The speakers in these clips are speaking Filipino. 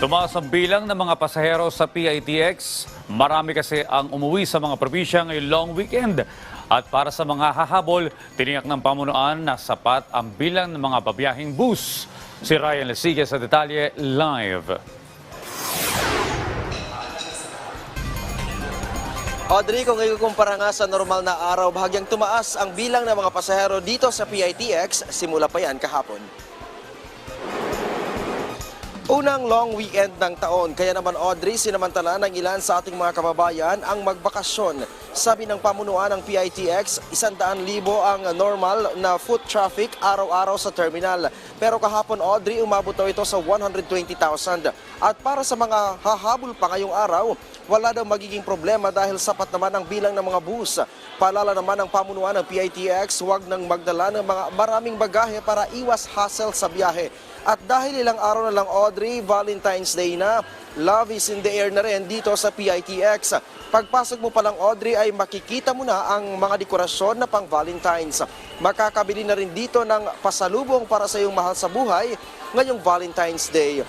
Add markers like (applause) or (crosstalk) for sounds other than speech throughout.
Tumaas ang bilang ng mga pasahero sa PITX. Marami kasi ang umuwi sa mga probinsya ngayong long weekend. At para sa mga hahabol, tiniyak ng pamunuan na sapat ang bilang ng mga babiyahing bus. Si Ryan Lesigue sa detalye live. Audrey, kung ikukumpara nga sa normal na araw, bahagyang tumaas ang bilang ng mga pasahero dito sa PITX, simula pa yan kahapon. Unang long weekend ng taon, kaya naman Audrey, sinamantala ng ilan sa ating mga kababayan ang magbakasyon. Sabi ng pamunuan ng PITX, 100,000 ang normal na foot traffic araw-araw sa terminal. Pero kahapon Audrey, umabot daw ito sa 120,000. At para sa mga hahabol pa ngayong araw, wala daw magiging problema dahil sapat naman ang bilang ng mga bus. Paalala naman ng pamunuan ng PITX, huwag nang magdala ng mga maraming bagahe para iwas hassle sa biyahe. At dahil ilang araw na lang Audrey, Valentine's Day na, love is in the air na rin dito sa PITX. Pagpasok mo pa lang Audrey ay makikita mo na ang mga dekorasyon na pang Valentine's. Makakabili na rin dito ng pasalubong para sa iyong mahal sa buhay ngayong Valentine's Day.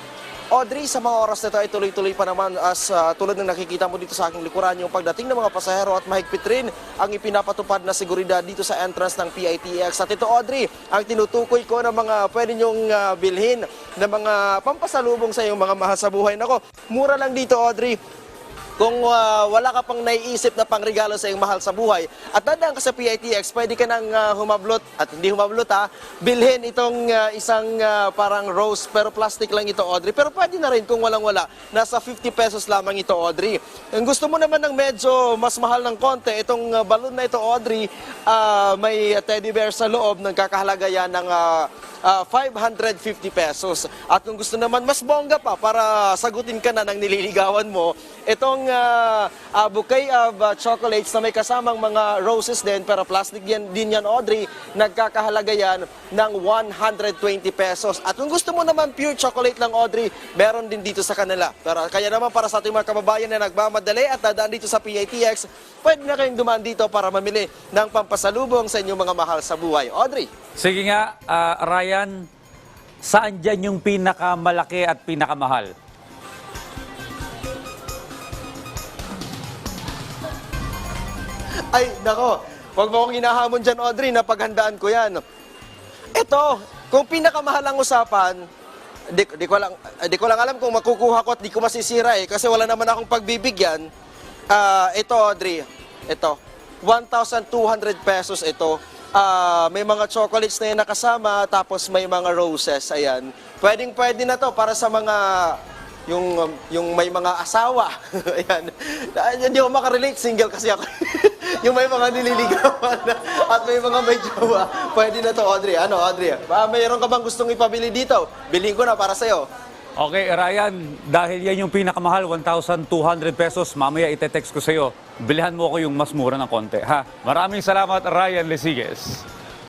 Audrey, sa mga oras na ito ay tuloy-tuloy pa naman as uh, tulad ng nakikita mo dito sa aking likuran yung pagdating ng mga pasahero at mahigpit rin ang ipinapatupad na seguridad dito sa entrance ng PITX. At ito Audrey, ang tinutukoy ko ng mga pwede nyong uh, bilhin na mga pampasalubong sa iyong mga mahal sa buhay. Nako, mura lang dito Audrey. Kung uh, wala ka pang naiisip na pangregalo sa iyong mahal sa buhay at dadaan ka sa PITX, pwede ka nang uh, humablot at hindi humablot ha, bilhin itong uh, isang uh, parang rose pero plastic lang ito Audrey. Pero pwede na rin kung walang wala, nasa 50 pesos lamang ito Audrey. Kung gusto mo naman ng medyo mas mahal ng konti, itong uh, balloon na ito Audrey, uh, may teddy bear sa loob ng kakahalaga yan ng uh, ah, 550 pesos. At kung gusto naman mas bongga pa para sagutin ka na ng nililigawan mo, itong ah, ah, bouquet of ah, chocolates na may kasamang mga roses din, pero plastic yan, din yan Audrey, nagkakahalaga yan ng 120 pesos. At kung gusto mo naman pure chocolate lang Audrey, meron din dito sa kanila. Pero kaya naman para sa ating mga kababayan na nagmamadali at dadaan dito sa PITX, pwede na kayong dumaan dito para mamili ng pampasalubong sa inyong mga mahal sa buhay. Audrey? Sige nga, ah, Ryan, saan dyan yung pinakamalaki at pinakamahal? (laughs) Ay, nako. Huwag mo akong hinahamon dyan, Audrey, na paghandaan ko yan. Ito, kung pinakamahal ang usapan, di, di, ko lang, di ko lang alam kung makukuha ko at di ko masisira eh, kasi wala naman akong pagbibigyan. Ah, ito, Audrey, ito, 1,200 pesos ito. Ah, may mga chocolates na yan nakasama, tapos may mga roses, ayan. Pwedeng pwede na to para sa mga yung yung may mga asawa. (laughs) Ayan. Ah, Hindi ako makarelate, single kasi ako. (laughs) yung may mga nililigawan at may mga may jowa. Pwede na to, Audrey. Ano, Audrey? Ba, mayroon ka bang gustong ipabili dito? Bilhin ko na para sa'yo. Okay, Ryan, dahil yan yung pinakamahal, 1,200 pesos, mamaya ite-text ko sa'yo. Bilihan mo ako yung mas mura ng konti, ha? Maraming salamat, Ryan Lesigues.